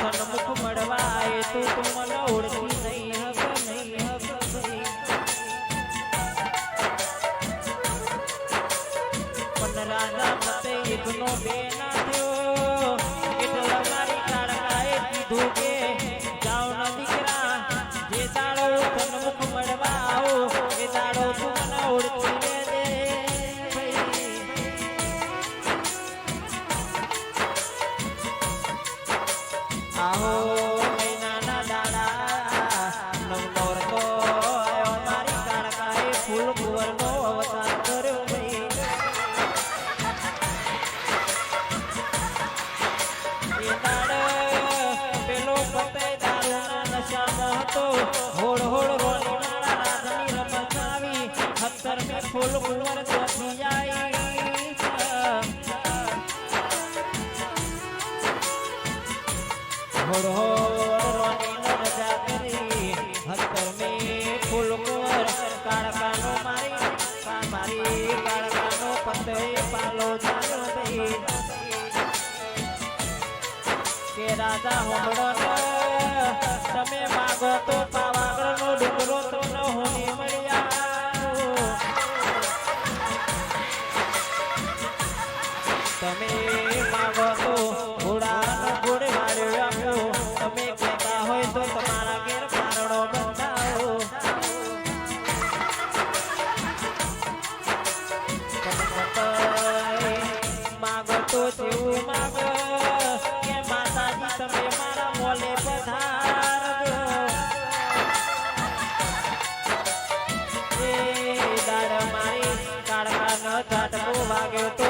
સન્મુખ મળવાય તું તું મને ઓળખી Oh. રાજા હોમડો તમે માગો તો પાવા જો તમારા ઘેર કારણો બંધાવો માગો તો જેવું માગો કે માતાજી તમે મારા મોલે પધારજો. એ દાર મારી કાળમાં ન ઝાટકો વાગ્યો તો